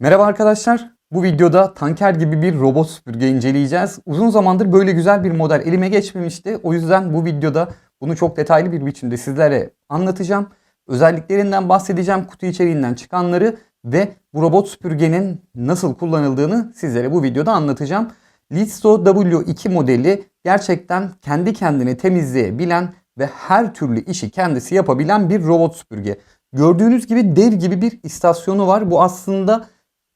Merhaba arkadaşlar. Bu videoda tanker gibi bir robot süpürge inceleyeceğiz. Uzun zamandır böyle güzel bir model elime geçmemişti. O yüzden bu videoda bunu çok detaylı bir biçimde sizlere anlatacağım. Özelliklerinden bahsedeceğim, kutu içeriğinden çıkanları ve bu robot süpürgenin nasıl kullanıldığını sizlere bu videoda anlatacağım. Listo W2 modeli gerçekten kendi kendini temizleyebilen ve her türlü işi kendisi yapabilen bir robot süpürge. Gördüğünüz gibi dev gibi bir istasyonu var. Bu aslında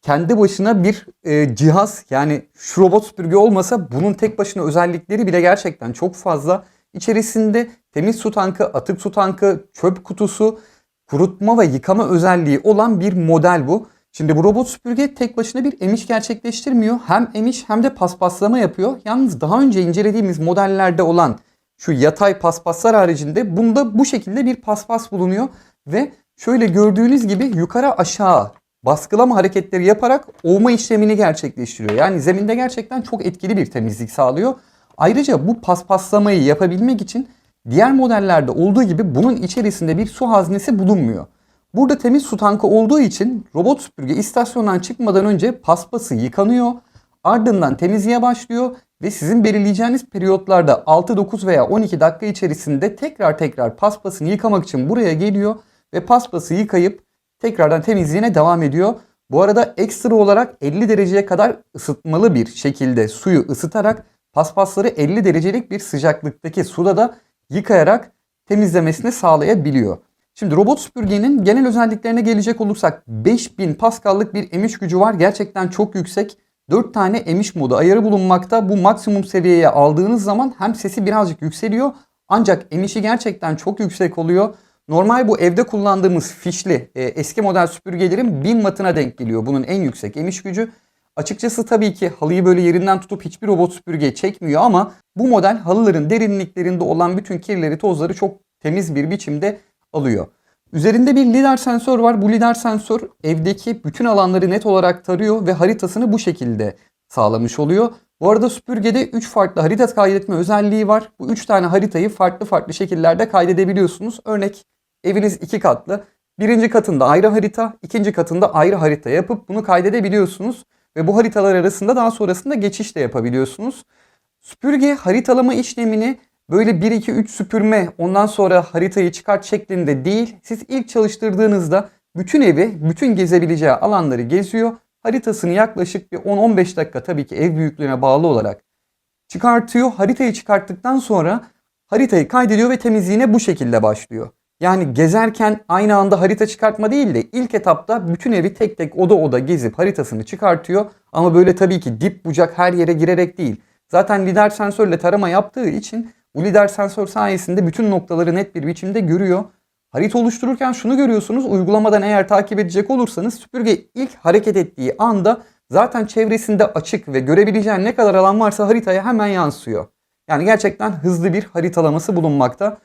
kendi başına bir e, cihaz yani şu robot süpürge olmasa bunun tek başına özellikleri bile gerçekten çok fazla. İçerisinde temiz su tankı, atık su tankı, çöp kutusu, kurutma ve yıkama özelliği olan bir model bu. Şimdi bu robot süpürge tek başına bir emiş gerçekleştirmiyor. Hem emiş hem de paspaslama yapıyor. Yalnız daha önce incelediğimiz modellerde olan şu yatay paspaslar haricinde bunda bu şekilde bir paspas bulunuyor. Ve şöyle gördüğünüz gibi yukarı aşağı baskılama hareketleri yaparak ovma işlemini gerçekleştiriyor. Yani zeminde gerçekten çok etkili bir temizlik sağlıyor. Ayrıca bu paspaslamayı yapabilmek için diğer modellerde olduğu gibi bunun içerisinde bir su haznesi bulunmuyor. Burada temiz su tankı olduğu için robot süpürge istasyondan çıkmadan önce paspası yıkanıyor. Ardından temizliğe başlıyor ve sizin belirleyeceğiniz periyotlarda 6, 9 veya 12 dakika içerisinde tekrar tekrar paspasını yıkamak için buraya geliyor ve paspası yıkayıp tekrardan temizliğine devam ediyor. Bu arada ekstra olarak 50 dereceye kadar ısıtmalı bir şekilde suyu ısıtarak paspasları 50 derecelik bir sıcaklıktaki suda da yıkayarak temizlemesini sağlayabiliyor. Şimdi robot süpürgenin genel özelliklerine gelecek olursak 5000 Pascal'lık bir emiş gücü var. Gerçekten çok yüksek. 4 tane emiş modu ayarı bulunmakta. Bu maksimum seviyeye aldığınız zaman hem sesi birazcık yükseliyor ancak emişi gerçekten çok yüksek oluyor. Normal bu evde kullandığımız fişli e, eski model süpürgelerin 1000 wattına denk geliyor. Bunun en yüksek emiş gücü. Açıkçası tabii ki halıyı böyle yerinden tutup hiçbir robot süpürge çekmiyor ama bu model halıların derinliklerinde olan bütün kirleri tozları çok temiz bir biçimde alıyor. Üzerinde bir lidar sensör var. Bu lidar sensör evdeki bütün alanları net olarak tarıyor ve haritasını bu şekilde sağlamış oluyor. Bu arada süpürgede 3 farklı harita kaydetme özelliği var. Bu 3 tane haritayı farklı farklı şekillerde kaydedebiliyorsunuz. Örnek eviniz 2 katlı. Birinci katında ayrı harita, ikinci katında ayrı harita yapıp bunu kaydedebiliyorsunuz. Ve bu haritalar arasında daha sonrasında geçiş de yapabiliyorsunuz. Süpürge haritalama işlemini böyle 1-2-3 süpürme ondan sonra haritayı çıkart şeklinde değil. Siz ilk çalıştırdığınızda bütün evi, bütün gezebileceği alanları geziyor. Haritasını yaklaşık bir 10-15 dakika tabii ki ev büyüklüğüne bağlı olarak çıkartıyor. Haritayı çıkarttıktan sonra haritayı kaydediyor ve temizliğine bu şekilde başlıyor. Yani gezerken aynı anda harita çıkartma değil de ilk etapta bütün evi tek tek oda oda gezip haritasını çıkartıyor. Ama böyle tabii ki dip bucak her yere girerek değil. Zaten lider sensörle tarama yaptığı için bu lider sensör sayesinde bütün noktaları net bir biçimde görüyor. Harita oluştururken şunu görüyorsunuz. Uygulamadan eğer takip edecek olursanız süpürge ilk hareket ettiği anda zaten çevresinde açık ve görebileceğin ne kadar alan varsa haritaya hemen yansıyor. Yani gerçekten hızlı bir haritalaması bulunmakta.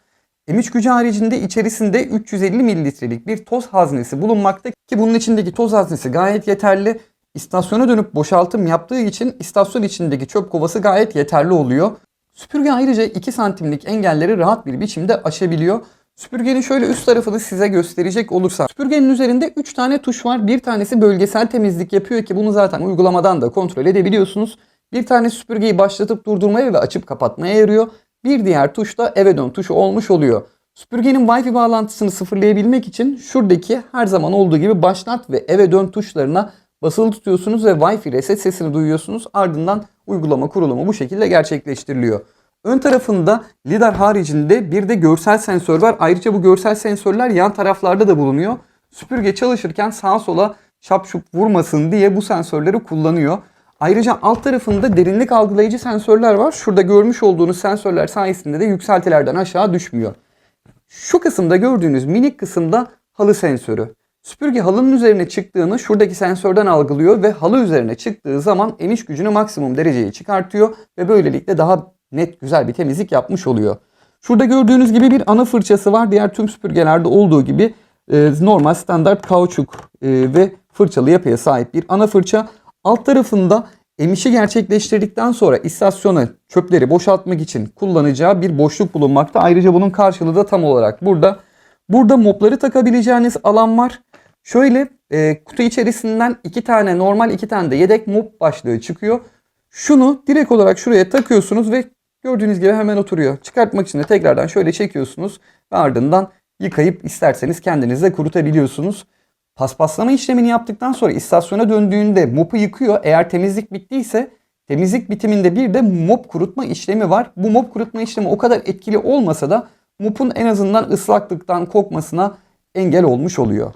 M3 gücü haricinde içerisinde 350 mililitrelik bir toz haznesi bulunmakta ki bunun içindeki toz haznesi gayet yeterli. İstasyona dönüp boşaltım yaptığı için istasyon içindeki çöp kovası gayet yeterli oluyor. Süpürge ayrıca 2 santimlik engelleri rahat bir biçimde aşabiliyor. Süpürgenin şöyle üst tarafını size gösterecek olursam. Süpürgenin üzerinde 3 tane tuş var. Bir tanesi bölgesel temizlik yapıyor ki bunu zaten uygulamadan da kontrol edebiliyorsunuz. Bir tane süpürgeyi başlatıp durdurmaya ve açıp kapatmaya yarıyor. Bir diğer tuş da eve dön tuşu olmuş oluyor. Süpürgenin Wi-Fi bağlantısını sıfırlayabilmek için şuradaki her zaman olduğu gibi başlat ve eve dön tuşlarına basılı tutuyorsunuz ve Wi-Fi reset sesini duyuyorsunuz. Ardından uygulama kurulumu bu şekilde gerçekleştiriliyor. Ön tarafında lidar haricinde bir de görsel sensör var. Ayrıca bu görsel sensörler yan taraflarda da bulunuyor. Süpürge çalışırken sağa sola şapşup vurmasın diye bu sensörleri kullanıyor. Ayrıca alt tarafında derinlik algılayıcı sensörler var. Şurada görmüş olduğunuz sensörler sayesinde de yükseltilerden aşağı düşmüyor. Şu kısımda gördüğünüz minik kısımda halı sensörü. Süpürge halının üzerine çıktığını şuradaki sensörden algılıyor ve halı üzerine çıktığı zaman emiş gücünü maksimum dereceye çıkartıyor ve böylelikle daha net güzel bir temizlik yapmış oluyor. Şurada gördüğünüz gibi bir ana fırçası var. Diğer tüm süpürgelerde olduğu gibi e, normal standart kauçuk e, ve fırçalı yapıya sahip bir ana fırça. Alt tarafında emişi gerçekleştirdikten sonra istasyona çöpleri boşaltmak için kullanacağı bir boşluk bulunmakta. Ayrıca bunun karşılığı da tam olarak burada. Burada mopları takabileceğiniz alan var. Şöyle e, kutu içerisinden iki tane normal iki tane de yedek mop başlığı çıkıyor. Şunu direkt olarak şuraya takıyorsunuz ve gördüğünüz gibi hemen oturuyor. Çıkartmak için de tekrardan şöyle çekiyorsunuz ve ardından yıkayıp isterseniz kendiniz kurutabiliyorsunuz. Paspaslama işlemini yaptıktan sonra istasyona döndüğünde mopu yıkıyor. Eğer temizlik bittiyse temizlik bitiminde bir de mop kurutma işlemi var. Bu mop kurutma işlemi o kadar etkili olmasa da mopun en azından ıslaklıktan kokmasına engel olmuş oluyor.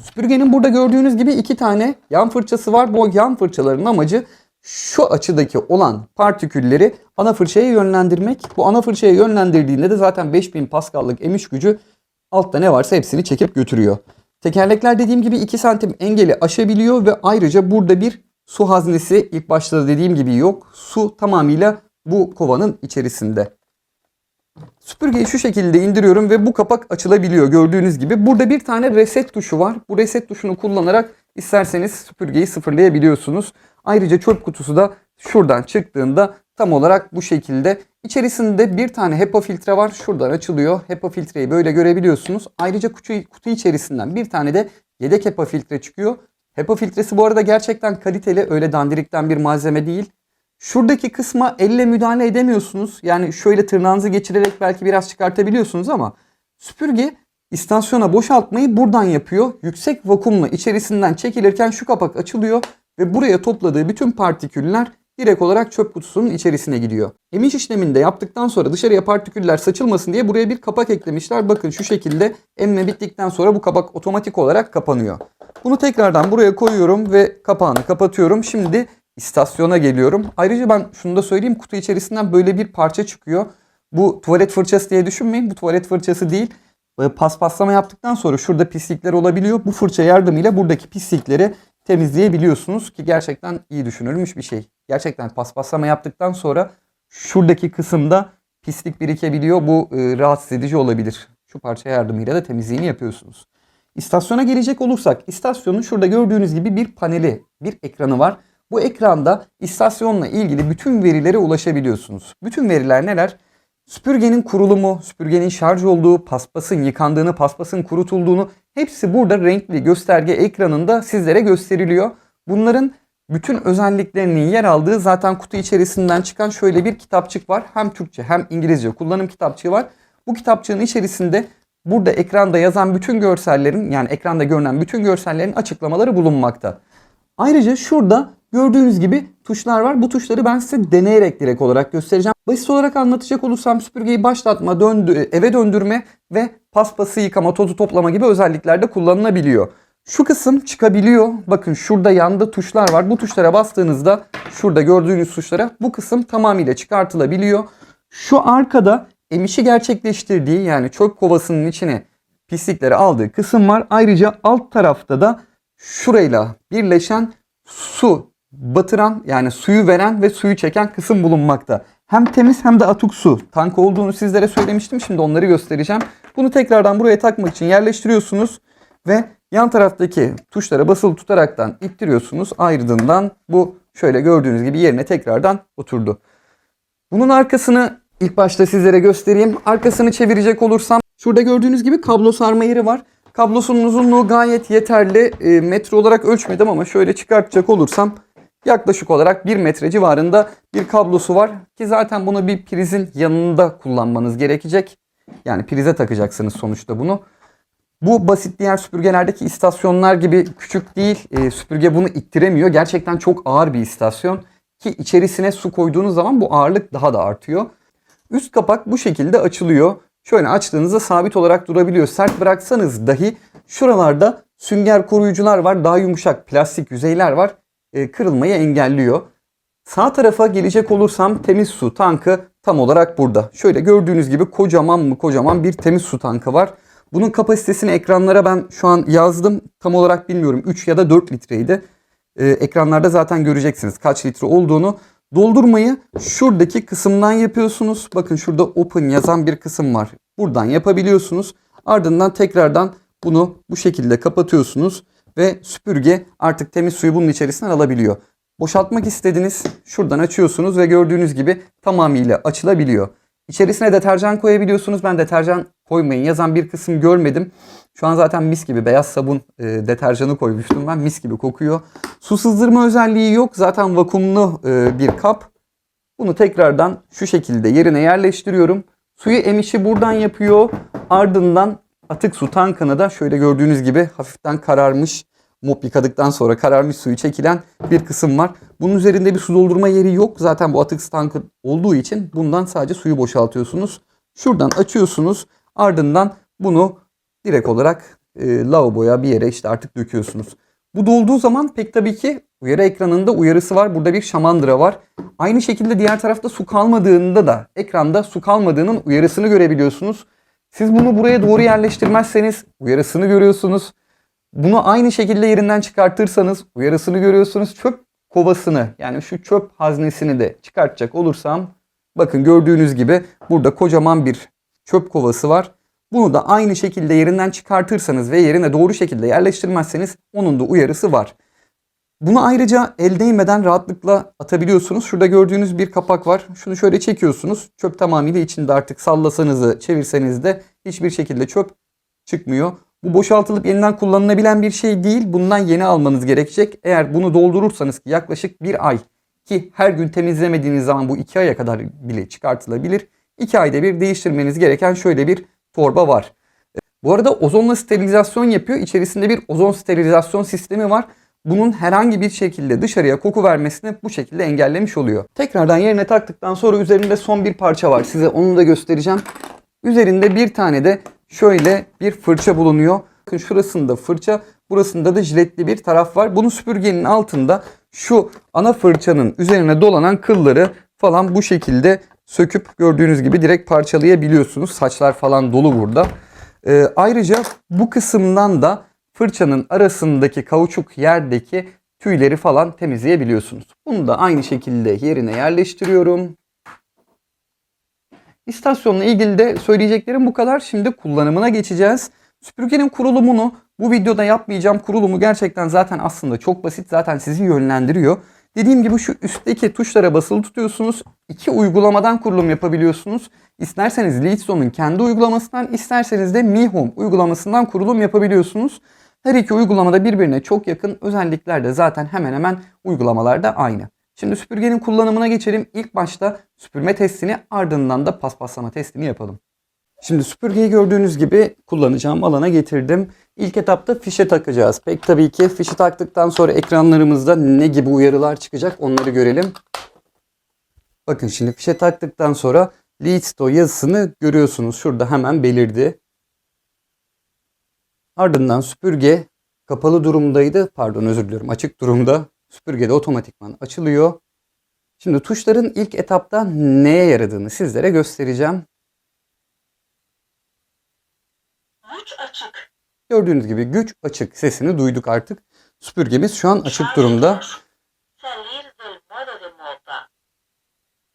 Süpürgenin burada gördüğünüz gibi iki tane yan fırçası var. Bu yan fırçaların amacı şu açıdaki olan partikülleri ana fırçaya yönlendirmek. Bu ana fırçaya yönlendirdiğinde de zaten 5000 Pascal'lık emiş gücü altta ne varsa hepsini çekip götürüyor. Tekerlekler dediğim gibi 2 santim engeli aşabiliyor ve ayrıca burada bir su haznesi ilk başta da dediğim gibi yok. Su tamamıyla bu kovanın içerisinde. Süpürgeyi şu şekilde indiriyorum ve bu kapak açılabiliyor gördüğünüz gibi. Burada bir tane reset tuşu var. Bu reset tuşunu kullanarak isterseniz süpürgeyi sıfırlayabiliyorsunuz. Ayrıca çöp kutusu da şuradan çıktığında tam olarak bu şekilde. İçerisinde bir tane HEPA filtre var. Şuradan açılıyor. HEPA filtreyi böyle görebiliyorsunuz. Ayrıca kutu, kutu içerisinden bir tane de yedek HEPA filtre çıkıyor. HEPA filtresi bu arada gerçekten kaliteli. Öyle dandirikten bir malzeme değil. Şuradaki kısma elle müdahale edemiyorsunuz. Yani şöyle tırnağınızı geçirerek belki biraz çıkartabiliyorsunuz ama süpürge istasyona boşaltmayı buradan yapıyor. Yüksek vakumla içerisinden çekilirken şu kapak açılıyor ve buraya topladığı bütün partiküller direkt olarak çöp kutusunun içerisine gidiyor. Emiş işleminde yaptıktan sonra dışarıya partiküller saçılmasın diye buraya bir kapak eklemişler. Bakın şu şekilde emme bittikten sonra bu kapak otomatik olarak kapanıyor. Bunu tekrardan buraya koyuyorum ve kapağını kapatıyorum. Şimdi istasyona geliyorum. Ayrıca ben şunu da söyleyeyim kutu içerisinden böyle bir parça çıkıyor. Bu tuvalet fırçası diye düşünmeyin. Bu tuvalet fırçası değil. Paspaslama yaptıktan sonra şurada pislikler olabiliyor. Bu fırça yardımıyla buradaki pislikleri temizleyebiliyorsunuz ki gerçekten iyi düşünülmüş bir şey. Gerçekten paspaslama yaptıktan sonra şuradaki kısımda pislik birikebiliyor. Bu e, rahatsız edici olabilir. Şu parça yardımıyla da temizliğini yapıyorsunuz. İstasyona gelecek olursak istasyonun şurada gördüğünüz gibi bir paneli, bir ekranı var. Bu ekranda istasyonla ilgili bütün verilere ulaşabiliyorsunuz. Bütün veriler neler? Süpürgenin kurulumu, süpürgenin şarj olduğu, paspasın yıkandığını, paspasın kurutulduğunu hepsi burada renkli gösterge ekranında sizlere gösteriliyor. Bunların bütün özelliklerinin yer aldığı zaten kutu içerisinden çıkan şöyle bir kitapçık var. Hem Türkçe hem İngilizce kullanım kitapçığı var. Bu kitapçığın içerisinde burada ekranda yazan bütün görsellerin yani ekranda görünen bütün görsellerin açıklamaları bulunmakta. Ayrıca şurada gördüğünüz gibi tuşlar var. Bu tuşları ben size deneyerek direkt olarak göstereceğim. Basit olarak anlatacak olursam süpürgeyi başlatma, döndü, eve döndürme ve paspası yıkama, tozu toplama gibi özelliklerde kullanılabiliyor. Şu kısım çıkabiliyor. Bakın şurada yanda tuşlar var. Bu tuşlara bastığınızda şurada gördüğünüz tuşlara bu kısım tamamıyla çıkartılabiliyor. Şu arkada emişi gerçekleştirdiği yani çöp kovasının içine pislikleri aldığı kısım var. Ayrıca alt tarafta da şurayla birleşen su batıran yani suyu veren ve suyu çeken kısım bulunmakta. Hem temiz hem de atık su tank olduğunu sizlere söylemiştim. Şimdi onları göstereceğim. Bunu tekrardan buraya takmak için yerleştiriyorsunuz ve yan taraftaki tuşlara basılı tutaraktan ittiriyorsunuz. Ardından bu şöyle gördüğünüz gibi yerine tekrardan oturdu. Bunun arkasını ilk başta sizlere göstereyim. Arkasını çevirecek olursam şurada gördüğünüz gibi kablo sarma yeri var. Kablosunun uzunluğu gayet yeterli. E, metre olarak ölçmedim ama şöyle çıkartacak olursam yaklaşık olarak 1 metre civarında bir kablosu var. Ki zaten bunu bir prizin yanında kullanmanız gerekecek. Yani prize takacaksınız sonuçta bunu. Bu basit diğer süpürgelerdeki istasyonlar gibi küçük değil. E, süpürge bunu ittiremiyor. Gerçekten çok ağır bir istasyon. Ki içerisine su koyduğunuz zaman bu ağırlık daha da artıyor. Üst kapak bu şekilde açılıyor. Şöyle açtığınızda sabit olarak durabiliyor. Sert bıraksanız dahi şuralarda sünger koruyucular var. Daha yumuşak plastik yüzeyler var. E, kırılmayı engelliyor. Sağ tarafa gelecek olursam temiz su tankı tam olarak burada. Şöyle gördüğünüz gibi kocaman mı kocaman bir temiz su tankı var. Bunun kapasitesini ekranlara ben şu an yazdım. Tam olarak bilmiyorum 3 ya da 4 litreydi. Ee, ekranlarda zaten göreceksiniz kaç litre olduğunu. Doldurmayı şuradaki kısımdan yapıyorsunuz. Bakın şurada open yazan bir kısım var. Buradan yapabiliyorsunuz. Ardından tekrardan bunu bu şekilde kapatıyorsunuz ve süpürge artık temiz suyu bunun içerisinden alabiliyor. Boşaltmak istediniz. Şuradan açıyorsunuz ve gördüğünüz gibi tamamıyla açılabiliyor. İçerisine deterjan koyabiliyorsunuz. Ben deterjan koymayın yazan bir kısım görmedim. Şu an zaten mis gibi beyaz sabun e, deterjanı koymuştum ben. Mis gibi kokuyor. Su sızdırma özelliği yok. Zaten vakumlu e, bir kap. Bunu tekrardan şu şekilde yerine yerleştiriyorum. Suyu emişi buradan yapıyor. Ardından atık su tankını da şöyle gördüğünüz gibi hafiften kararmış mop yıkadıktan sonra kararmış suyu çekilen bir kısım var. Bunun üzerinde bir su doldurma yeri yok. Zaten bu atık tankı olduğu için bundan sadece suyu boşaltıyorsunuz. Şuradan açıyorsunuz. Ardından bunu direkt olarak e, lavaboya bir yere işte artık döküyorsunuz. Bu dolduğu zaman pek tabii ki uyarı ekranında uyarısı var. Burada bir şamandıra var. Aynı şekilde diğer tarafta su kalmadığında da ekranda su kalmadığının uyarısını görebiliyorsunuz. Siz bunu buraya doğru yerleştirmezseniz uyarısını görüyorsunuz. Bunu aynı şekilde yerinden çıkartırsanız uyarısını görüyorsunuz. Çöp kovasını yani şu çöp haznesini de çıkartacak olursam bakın gördüğünüz gibi burada kocaman bir çöp kovası var. Bunu da aynı şekilde yerinden çıkartırsanız ve yerine doğru şekilde yerleştirmezseniz onun da uyarısı var. Bunu ayrıca el değmeden rahatlıkla atabiliyorsunuz. Şurada gördüğünüz bir kapak var. Şunu şöyle çekiyorsunuz. Çöp tamamıyla içinde artık sallasanız çevirseniz de hiçbir şekilde çöp çıkmıyor. Bu boşaltılıp yeniden kullanılabilen bir şey değil. Bundan yeni almanız gerekecek. Eğer bunu doldurursanız ki yaklaşık bir ay ki her gün temizlemediğiniz zaman bu iki aya kadar bile çıkartılabilir. İki ayda bir değiştirmeniz gereken şöyle bir torba var. Bu arada ozonla sterilizasyon yapıyor. İçerisinde bir ozon sterilizasyon sistemi var. Bunun herhangi bir şekilde dışarıya koku vermesini bu şekilde engellemiş oluyor. Tekrardan yerine taktıktan sonra üzerinde son bir parça var. Size onu da göstereceğim. Üzerinde bir tane de şöyle bir fırça bulunuyor. Bakın şurasında fırça, burasında da jiletli bir taraf var. Bunu süpürgenin altında şu ana fırçanın üzerine dolanan kılları falan bu şekilde söküp gördüğünüz gibi direkt parçalayabiliyorsunuz. Saçlar falan dolu burada. Ee, ayrıca bu kısımdan da fırçanın arasındaki kauçuk yerdeki tüyleri falan temizleyebiliyorsunuz. Bunu da aynı şekilde yerine yerleştiriyorum. İstasyonla ilgili de söyleyeceklerim bu kadar. Şimdi kullanımına geçeceğiz. Süpürgenin kurulumunu bu videoda yapmayacağım. Kurulumu gerçekten zaten aslında çok basit. Zaten sizi yönlendiriyor. Dediğim gibi şu üstteki tuşlara basılı tutuyorsunuz. İki uygulamadan kurulum yapabiliyorsunuz. İsterseniz Leadsone'un kendi uygulamasından, isterseniz de Mi Home uygulamasından kurulum yapabiliyorsunuz. Her iki uygulamada birbirine çok yakın. Özellikler de zaten hemen hemen uygulamalarda aynı. Şimdi süpürgenin kullanımına geçelim. İlk başta süpürme testini ardından da paspaslama testini yapalım. Şimdi süpürgeyi gördüğünüz gibi kullanacağım alana getirdim. İlk etapta fişe takacağız. Pek tabii ki fişi taktıktan sonra ekranlarımızda ne gibi uyarılar çıkacak onları görelim. Bakın şimdi fişe taktıktan sonra Leadsto yazısını görüyorsunuz. Şurada hemen belirdi. Ardından süpürge kapalı durumdaydı. Pardon özür diliyorum açık durumda. Süpürge de otomatikman açılıyor. Şimdi tuşların ilk etapta neye yaradığını sizlere göstereceğim. Güç açık. Gördüğünüz gibi güç açık sesini duyduk artık. Süpürgemiz şu an açık durumda.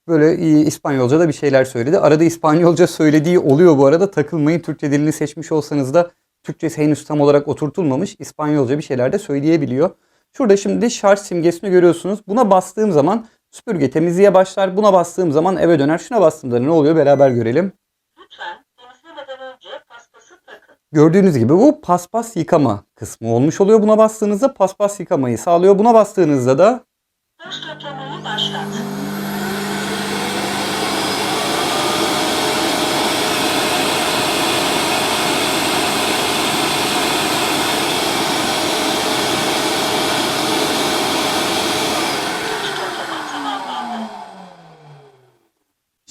Böyle İspanyolca da bir şeyler söyledi. Arada İspanyolca söylediği oluyor bu arada. Takılmayın Türkçe dilini seçmiş olsanız da Türkçesi henüz tam olarak oturtulmamış. İspanyolca bir şeyler de söyleyebiliyor. Şurada şimdi şarj simgesini görüyorsunuz. Buna bastığım zaman süpürge temizliğe başlar. Buna bastığım zaman eve döner. Şuna bastığımda ne oluyor beraber görelim. Lütfen Gördüğünüz gibi bu paspas yıkama kısmı olmuş oluyor. Buna bastığınızda paspas yıkamayı sağlıyor. Buna bastığınızda da Dış toplamayı başlat.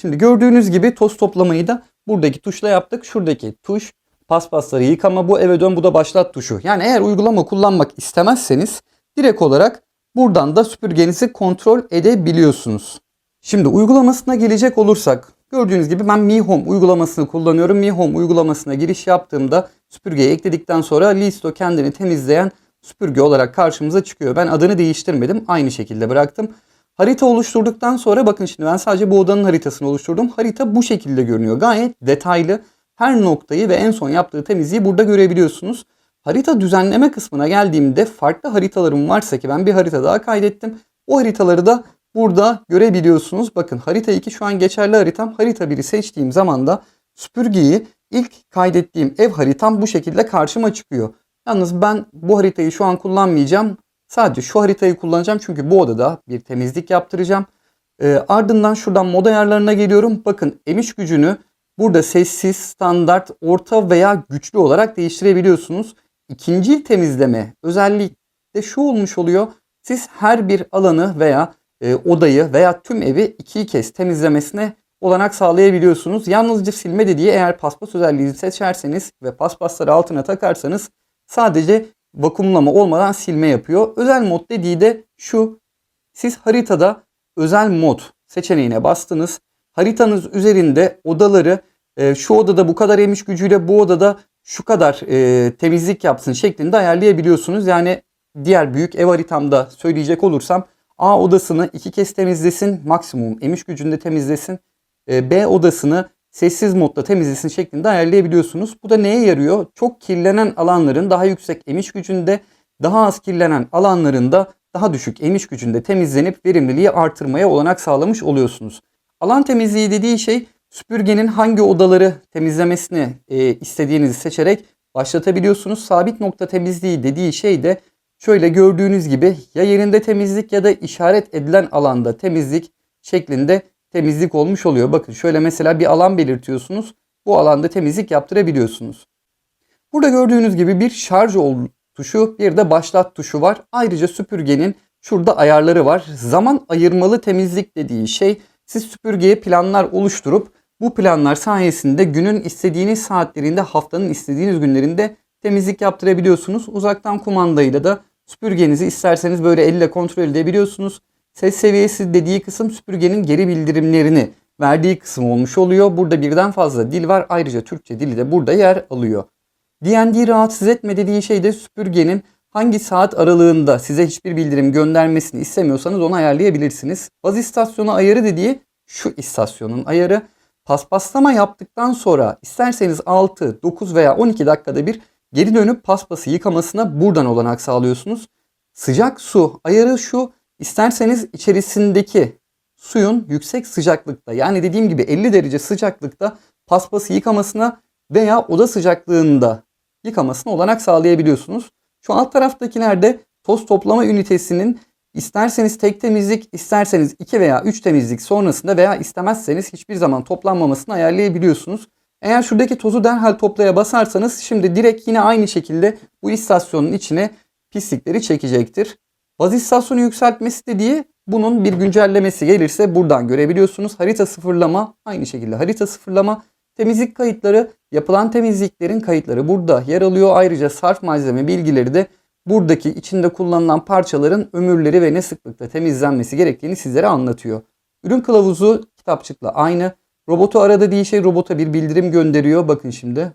Şimdi gördüğünüz gibi toz toplamayı da buradaki tuşla yaptık. Şuradaki tuş paspasları yıkama bu eve dön bu da başlat tuşu. Yani eğer uygulama kullanmak istemezseniz direkt olarak buradan da süpürgenizi kontrol edebiliyorsunuz. Şimdi uygulamasına gelecek olursak gördüğünüz gibi ben Mi Home uygulamasını kullanıyorum. Mi Home uygulamasına giriş yaptığımda süpürgeyi ekledikten sonra Listo kendini temizleyen süpürge olarak karşımıza çıkıyor. Ben adını değiştirmedim. Aynı şekilde bıraktım. Harita oluşturduktan sonra bakın şimdi ben sadece bu odanın haritasını oluşturdum. Harita bu şekilde görünüyor. Gayet detaylı. Her noktayı ve en son yaptığı temizliği burada görebiliyorsunuz. Harita düzenleme kısmına geldiğimde farklı haritalarım varsa ki ben bir harita daha kaydettim. O haritaları da burada görebiliyorsunuz. Bakın harita 2 şu an geçerli haritam. Harita 1'i seçtiğim zaman da süpürgeyi ilk kaydettiğim ev haritam bu şekilde karşıma çıkıyor. Yalnız ben bu haritayı şu an kullanmayacağım. Sadece şu haritayı kullanacağım çünkü bu odada bir temizlik yaptıracağım. Ee, ardından şuradan mod ayarlarına geliyorum. Bakın emiş gücünü burada sessiz, standart, orta veya güçlü olarak değiştirebiliyorsunuz. İkinci temizleme özellikle şu olmuş oluyor. Siz her bir alanı veya e, odayı veya tüm evi iki kez temizlemesine olanak sağlayabiliyorsunuz. Yalnızca silme dediği eğer paspas özelliğini seçerseniz ve paspasları altına takarsanız sadece vakumlama olmadan silme yapıyor. Özel mod dediği de şu. Siz haritada özel mod seçeneğine bastınız. Haritanız üzerinde odaları e, şu odada bu kadar emiş gücüyle bu odada şu kadar e, temizlik yapsın şeklinde ayarlayabiliyorsunuz. Yani diğer büyük ev haritamda söyleyecek olursam A odasını iki kez temizlesin maksimum emiş gücünde temizlesin. E, B odasını sessiz modda temizlesin şeklinde ayarlayabiliyorsunuz. Bu da neye yarıyor? Çok kirlenen alanların daha yüksek emiş gücünde, daha az kirlenen alanlarında daha düşük emiş gücünde temizlenip verimliliği artırmaya olanak sağlamış oluyorsunuz. Alan temizliği dediği şey süpürgenin hangi odaları temizlemesini e, istediğinizi seçerek başlatabiliyorsunuz. Sabit nokta temizliği dediği şey de şöyle gördüğünüz gibi ya yerinde temizlik ya da işaret edilen alanda temizlik şeklinde temizlik olmuş oluyor. Bakın şöyle mesela bir alan belirtiyorsunuz. Bu alanda temizlik yaptırabiliyorsunuz. Burada gördüğünüz gibi bir şarj ol tuşu bir de başlat tuşu var. Ayrıca süpürgenin şurada ayarları var. Zaman ayırmalı temizlik dediği şey siz süpürgeye planlar oluşturup bu planlar sayesinde günün istediğiniz saatlerinde haftanın istediğiniz günlerinde temizlik yaptırabiliyorsunuz. Uzaktan kumandayla da süpürgenizi isterseniz böyle elle kontrol edebiliyorsunuz. Ses seviyesi dediği kısım süpürgenin geri bildirimlerini verdiği kısım olmuş oluyor. Burada birden fazla dil var. Ayrıca Türkçe dili de burada yer alıyor. DND rahatsız etme dediği şey de süpürgenin hangi saat aralığında size hiçbir bildirim göndermesini istemiyorsanız onu ayarlayabilirsiniz. Baz istasyonu ayarı dediği şu istasyonun ayarı. Paspaslama yaptıktan sonra isterseniz 6, 9 veya 12 dakikada bir geri dönüp paspası yıkamasına buradan olanak sağlıyorsunuz. Sıcak su ayarı şu. İsterseniz içerisindeki suyun yüksek sıcaklıkta yani dediğim gibi 50 derece sıcaklıkta paspası yıkamasına veya oda sıcaklığında yıkamasına olanak sağlayabiliyorsunuz. Şu alt taraftakilerde toz toplama ünitesinin isterseniz tek temizlik, isterseniz 2 veya 3 temizlik sonrasında veya istemezseniz hiçbir zaman toplanmamasını ayarlayabiliyorsunuz. Eğer şuradaki tozu derhal toplaya basarsanız şimdi direkt yine aynı şekilde bu istasyonun içine pislikleri çekecektir. Baz istasyonu yükseltmesi dediği bunun bir güncellemesi gelirse buradan görebiliyorsunuz. Harita sıfırlama aynı şekilde harita sıfırlama. Temizlik kayıtları, yapılan temizliklerin kayıtları burada yer alıyor. Ayrıca sarf malzeme bilgileri de buradaki içinde kullanılan parçaların ömürleri ve ne sıklıkta temizlenmesi gerektiğini sizlere anlatıyor. Ürün kılavuzu kitapçıkla aynı. Robotu arada değil şey robota bir bildirim gönderiyor. Bakın şimdi.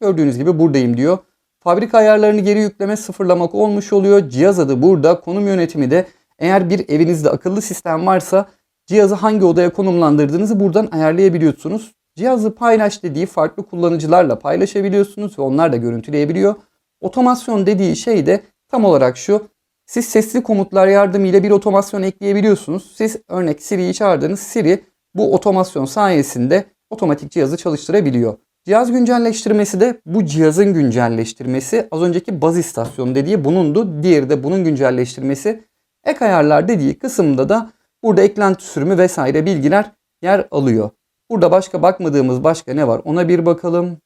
Gördüğünüz gibi buradayım diyor. Fabrika ayarlarını geri yükleme sıfırlamak olmuş oluyor. Cihaz adı burada. Konum yönetimi de eğer bir evinizde akıllı sistem varsa cihazı hangi odaya konumlandırdığınızı buradan ayarlayabiliyorsunuz. Cihazı paylaş dediği farklı kullanıcılarla paylaşabiliyorsunuz ve onlar da görüntüleyebiliyor. Otomasyon dediği şey de tam olarak şu. Siz sesli komutlar yardımıyla bir otomasyon ekleyebiliyorsunuz. Siz örnek Siri'yi çağırdığınız Siri bu otomasyon sayesinde otomatik cihazı çalıştırabiliyor. Cihaz güncelleştirmesi de bu cihazın güncelleştirmesi. Az önceki baz istasyonu dediği bunundu. Diğeri de bunun güncelleştirmesi. Ek ayarlar dediği kısımda da burada eklenti sürümü vesaire bilgiler yer alıyor. Burada başka bakmadığımız başka ne var ona bir bakalım.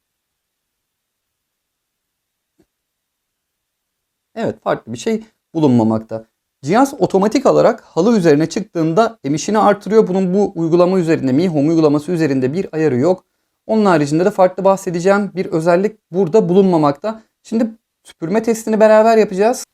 Evet farklı bir şey bulunmamakta. Cihaz otomatik olarak halı üzerine çıktığında emişini artırıyor. Bunun bu uygulama üzerinde Mi Home uygulaması üzerinde bir ayarı yok. Onun haricinde de farklı bahsedeceğim bir özellik burada bulunmamakta. Şimdi süpürme testini beraber yapacağız.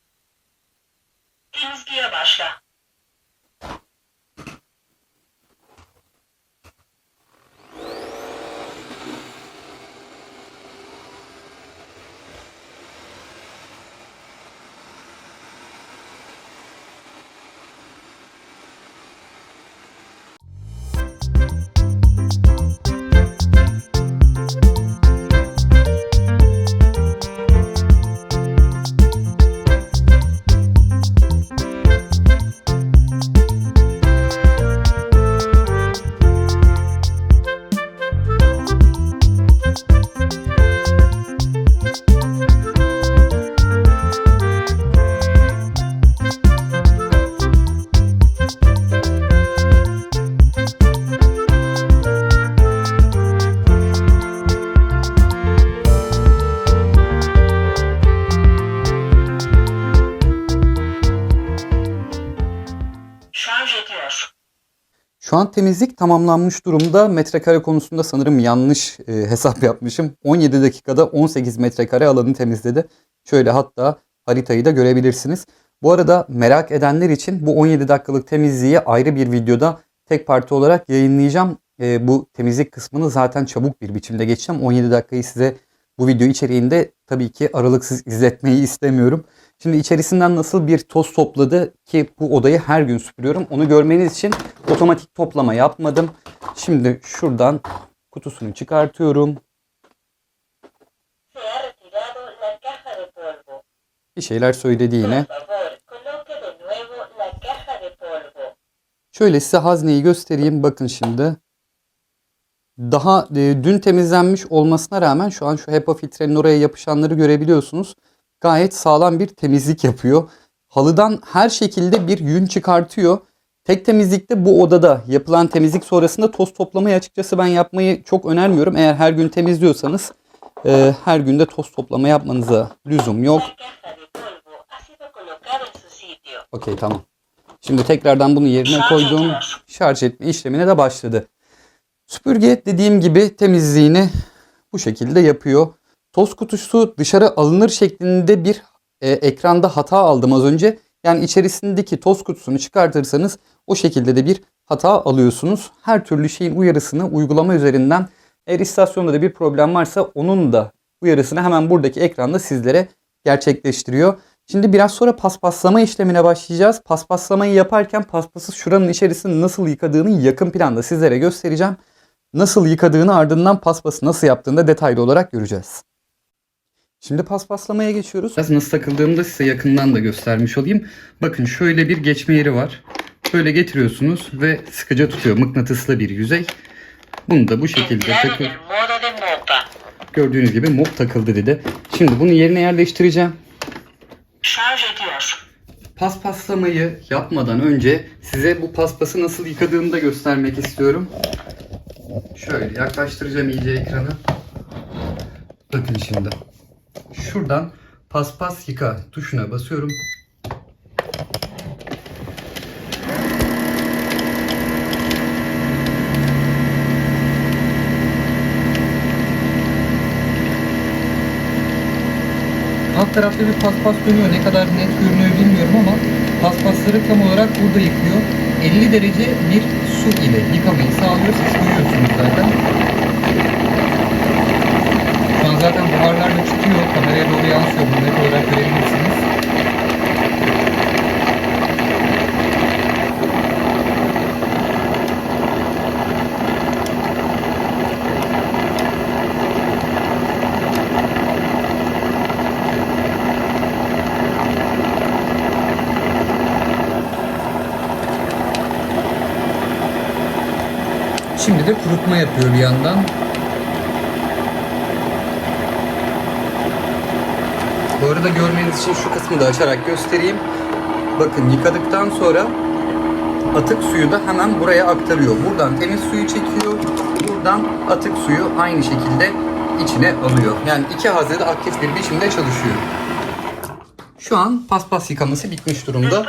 Şu an temizlik tamamlanmış durumda. Metrekare konusunda sanırım yanlış e, hesap yapmışım. 17 dakikada 18 metrekare alanı temizledi. Şöyle hatta haritayı da görebilirsiniz. Bu arada merak edenler için bu 17 dakikalık temizliği ayrı bir videoda tek parti olarak yayınlayacağım. E, bu temizlik kısmını zaten çabuk bir biçimde geçeceğim. 17 dakikayı size bu video içeriğinde tabii ki aralıksız izletmeyi istemiyorum. Şimdi içerisinden nasıl bir toz topladı ki bu odayı her gün süpürüyorum. Onu görmeniz için otomatik toplama yapmadım. Şimdi şuradan kutusunu çıkartıyorum. Bir şeyler söyledi yine. Şöyle size hazneyi göstereyim. Bakın şimdi. Daha e, dün temizlenmiş olmasına rağmen şu an şu HEPA filtrenin oraya yapışanları görebiliyorsunuz. Gayet sağlam bir temizlik yapıyor. Halıdan her şekilde bir yün çıkartıyor. Tek temizlikte bu odada yapılan temizlik sonrasında toz toplamayı açıkçası ben yapmayı çok önermiyorum. Eğer her gün temizliyorsanız e, her günde toz toplama yapmanıza lüzum yok. Okey tamam. Şimdi tekrardan bunu yerine koydum. Şarj etme işlemine de başladı. Süpürge dediğim gibi temizliğini bu şekilde yapıyor. Toz kutusu dışarı alınır şeklinde bir e, ekranda hata aldım az önce. Yani içerisindeki toz kutusunu çıkartırsanız o şekilde de bir hata alıyorsunuz. Her türlü şeyin uyarısını uygulama üzerinden eğer istasyonda da bir problem varsa onun da uyarısını hemen buradaki ekranda sizlere gerçekleştiriyor. Şimdi biraz sonra paspaslama işlemine başlayacağız. Paspaslamayı yaparken paspası şuranın içerisini nasıl yıkadığını yakın planda sizlere göstereceğim. Nasıl yıkadığını ardından paspası nasıl yaptığını da detaylı olarak göreceğiz. Şimdi paspaslamaya geçiyoruz. Biraz nasıl takıldığını da size yakından da göstermiş olayım. Bakın şöyle bir geçme yeri var. Böyle getiriyorsunuz ve sıkıca tutuyor. Mıknatıslı bir yüzey. Bunu da bu şekilde mopa. Gördüğünüz gibi mop takıldı dedi. Şimdi bunu yerine yerleştireceğim. Şarj ediyor. Paspaslamayı yapmadan önce size bu paspası nasıl yıkadığımı da göstermek istiyorum. Şöyle yaklaştıracağım iyice ekranı. Bakın şimdi. Şuradan paspas yıka tuşuna basıyorum. Alt tarafta bir paspas dönüyor. Ne kadar net görünüyor bilmiyorum ama paspasları tam olarak burada yıkıyor. 50 derece bir su ile yıkamayı sağlıyor. Siz görüyorsunuz zaten. Zaten buharlar da çıkıyor. Kameraya doğru yansıyor. Bunu net olarak görebilirsiniz. Şimdi de kurutma yapıyor bir yandan. Bu arada görmeniz için şu kısmı da açarak göstereyim. Bakın yıkadıktan sonra atık suyu da hemen buraya aktarıyor. Buradan temiz suyu çekiyor. Buradan atık suyu aynı şekilde içine alıyor. Yani iki hazne de aktif bir biçimde çalışıyor. Şu an paspas yıkaması bitmiş durumda.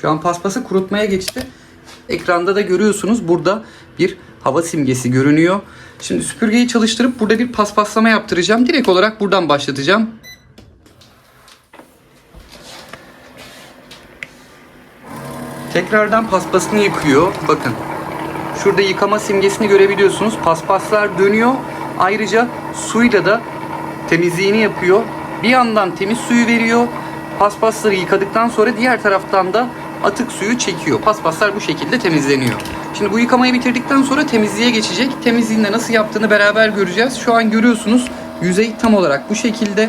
Şu an paspası kurutmaya geçti. Ekranda da görüyorsunuz burada bir hava simgesi görünüyor. Şimdi süpürgeyi çalıştırıp burada bir paspaslama yaptıracağım. Direkt olarak buradan başlatacağım. Tekrardan paspasını yıkıyor. Bakın. Şurada yıkama simgesini görebiliyorsunuz. Paspaslar dönüyor. Ayrıca suyla da temizliğini yapıyor. Bir yandan temiz suyu veriyor. Paspasları yıkadıktan sonra diğer taraftan da atık suyu çekiyor. Paspaslar bu şekilde temizleniyor. Şimdi bu yıkamayı bitirdikten sonra temizliğe geçecek. Temizliğinde nasıl yaptığını beraber göreceğiz. Şu an görüyorsunuz yüzey tam olarak bu şekilde.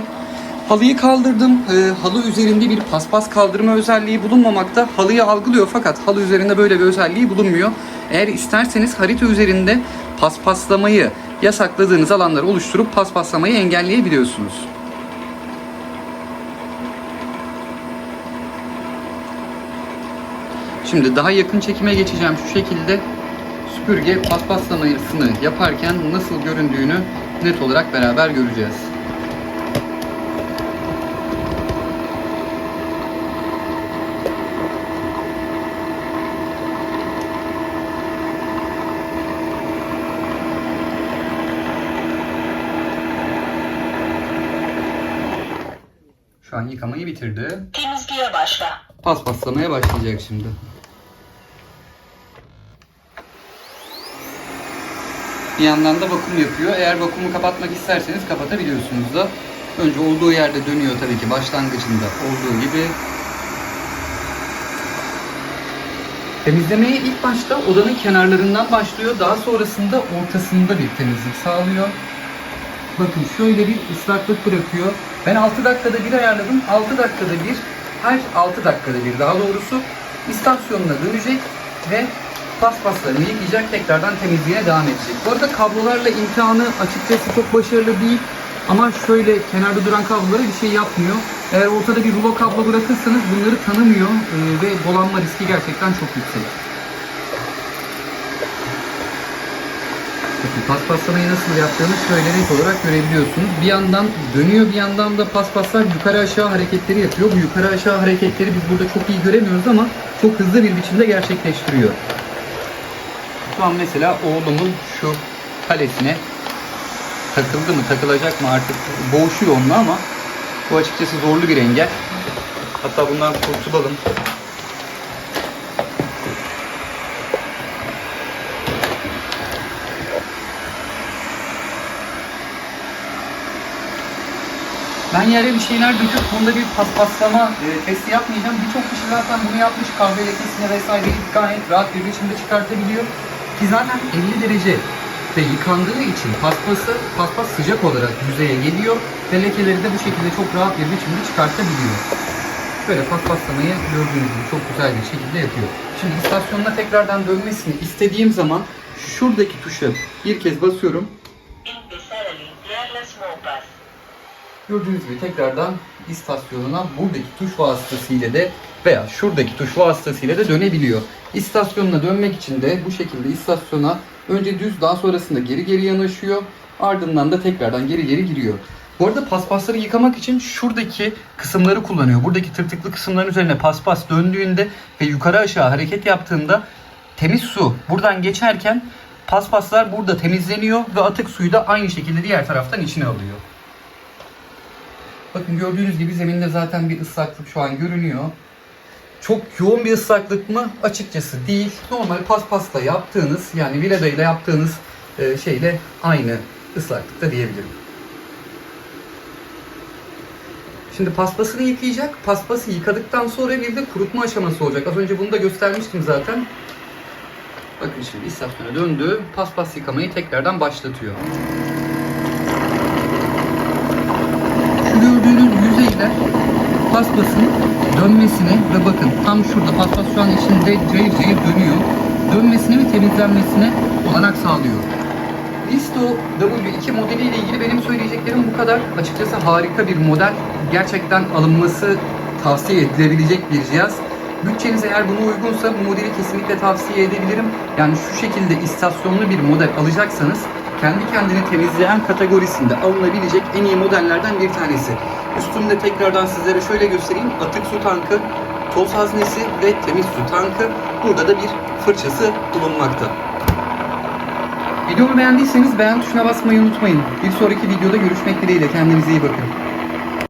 Halıyı kaldırdım. Ee, halı üzerinde bir paspas kaldırma özelliği bulunmamakta. Halıyı algılıyor fakat halı üzerinde böyle bir özelliği bulunmuyor. Eğer isterseniz harita üzerinde paspaslamayı yasakladığınız alanları oluşturup paspaslamayı engelleyebiliyorsunuz. Şimdi daha yakın çekime geçeceğim. Şu şekilde süpürge paspaslamayısını yaparken nasıl göründüğünü net olarak beraber göreceğiz. Şu an yıkamayı bitirdi. Temizliğe başla. Paspaslamaya başlayacak şimdi. Bir yandan da vakum yapıyor. Eğer vakumu kapatmak isterseniz kapatabiliyorsunuz da. Önce olduğu yerde dönüyor tabii ki başlangıcında olduğu gibi. Temizlemeye ilk başta odanın kenarlarından başlıyor. Daha sonrasında ortasında bir temizlik sağlıyor. Bakın şöyle bir ıslaklık bırakıyor. Ben 6 dakikada bir ayarladım. 6 dakikada bir, her 6 dakikada bir daha doğrusu istasyonuna dönecek ve paspaslarını yıkayacak, tekrardan temizliğine devam edecek. Bu arada kablolarla imtihanı açıkçası çok başarılı değil. Ama şöyle kenarda duran kablolara bir şey yapmıyor. Eğer ortada bir rulo kablo bırakırsanız bunları tanımıyor ee, ve dolanma riski gerçekten çok yüksek. Bakın paspaslamayı nasıl yaptığını şöyle net olarak görebiliyorsunuz. Bir yandan dönüyor bir yandan da paspaslar yukarı aşağı hareketleri yapıyor. Bu yukarı aşağı hareketleri biz burada çok iyi göremiyoruz ama çok hızlı bir biçimde gerçekleştiriyor. Şu mesela oğlumun şu kalesine takıldı mı takılacak mı artık boğuşuyor onunla ama bu açıkçası zorlu bir engel. Hatta bundan kurtulalım. Ben yere bir şeyler döküp bunda bir paspaslama e, testi yapmayacağım. Birçok kişi zaten bunu yapmış. Kahve lekesine vesaireyi gayet rahat bir biçimde çıkartabiliyor. Ki zaten 50 derece ve yıkandığı için paspası, paspas sıcak olarak yüzeye geliyor ve lekeleri de bu şekilde çok rahat bir biçimde çıkartabiliyor. Böyle paspaslamayı gördüğünüz gibi çok güzel bir şekilde yapıyor. Şimdi istasyonuna tekrardan dönmesini istediğim zaman şuradaki tuşa bir kez basıyorum. Gördüğünüz gibi tekrardan istasyonuna buradaki tuş vasıtasıyla de veya şuradaki tuş vasıtasıyla da dönebiliyor. İstasyonuna dönmek için de bu şekilde istasyona önce düz daha sonrasında geri geri yanaşıyor. Ardından da tekrardan geri geri giriyor. Bu arada paspasları yıkamak için şuradaki kısımları kullanıyor. Buradaki tırtıklı kısımların üzerine paspas döndüğünde ve yukarı aşağı hareket yaptığında temiz su buradan geçerken paspaslar burada temizleniyor ve atık suyu da aynı şekilde diğer taraftan içine alıyor. Bakın gördüğünüz gibi zeminde zaten bir ıslaklık şu an görünüyor. Çok yoğun bir ıslaklık mı? Açıkçası değil. Normal paspasla yaptığınız yani vileda ile yaptığınız e, şeyle aynı ıslaklıkta diyebilirim. Şimdi paspasını yıkayacak. Paspası yıkadıktan sonra bir de kurutma aşaması olacak. Az önce bunu da göstermiştim zaten. Bakın şimdi istasyona döndü. Paspas yıkamayı tekrardan başlatıyor. Şu yüzeyler paspasın dönmesine ve bakın tam şurada paspas şu an içinde cayır cayır dönüyor. Dönmesine ve temizlenmesine olanak sağlıyor. Listo W2 modeliyle ilgili benim söyleyeceklerim bu kadar. Açıkçası harika bir model. Gerçekten alınması tavsiye edilebilecek bir cihaz. Bütçeniz eğer buna uygunsa bu modeli kesinlikle tavsiye edebilirim. Yani şu şekilde istasyonlu bir model alacaksanız kendi kendini temizleyen kategorisinde alınabilecek en iyi modellerden bir tanesi. Üstünde tekrardan sizlere şöyle göstereyim. Atık su tankı, toz haznesi ve temiz su tankı. Burada da bir fırçası bulunmakta. Videomu beğendiyseniz beğen tuşuna basmayı unutmayın. Bir sonraki videoda görüşmek dileğiyle. Kendinize iyi bakın.